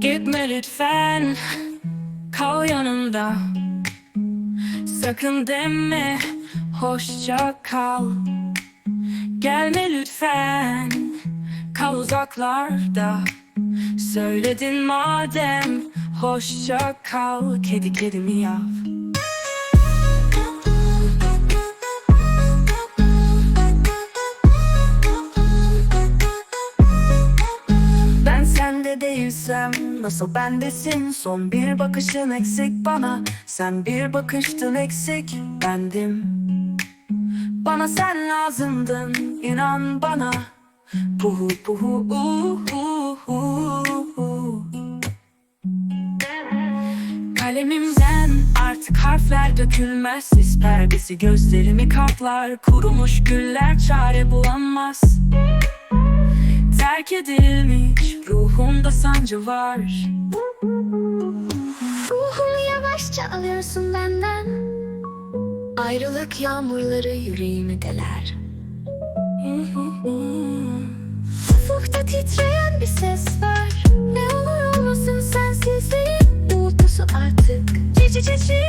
Gitme lütfen. Kal yanımda. Sakın deme. Hoşça kal. Gelme lütfen. Kal uzaklarda. Söyledin madem. Hoşça kal. Kedi kedi miyav değilsem nasıl bendesin? Son bir bakışın eksik bana. Sen bir bakıştın eksik bendim. Bana sen lazımdın inan bana. Puhu puhu uhu uhu Kalemimden artık harfler dökülmez. Sis perdesi gözlerimi kaplar Kurumuş güller çare bulamaz. Terk edilmiş sancı var. Ruhumu yavaşça alıyorsun benden. Ayrılık yağmurları yüreğimi deler Ufukta titreyen bir ses var. Ne olur olmasın sensizliğin Uğultusu artık. Cici cici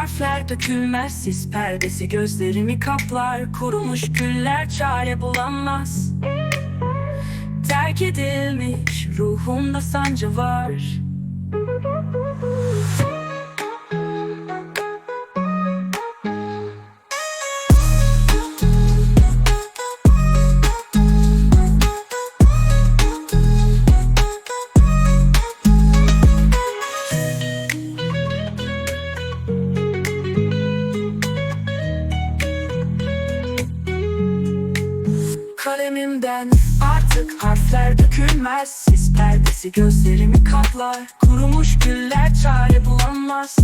harfler dökülmez. Sis perdesi gözlerimi kaplar. Kurumuş güller çare bulamaz Terk edilmiş ruhumda sancı var Kalemimden. Artık harfler dökülmez Sis perdesi gözlerimi kaplar. Kurumuş güller çare bulamaz.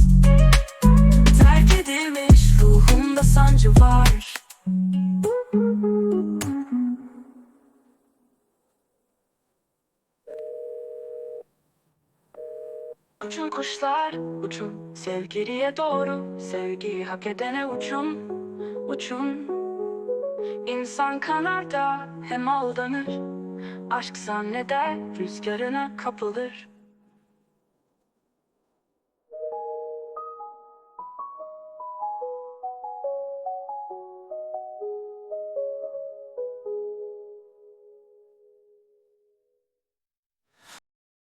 Terk edilmiş ruhumda sancı var. Uçun kuşlar uçun. Sevgiliye doğru Sevgiyi hak edene uçun. Uçun İnsan kanar da hem aldanır. Aşk zanneder rüzgarına kapılır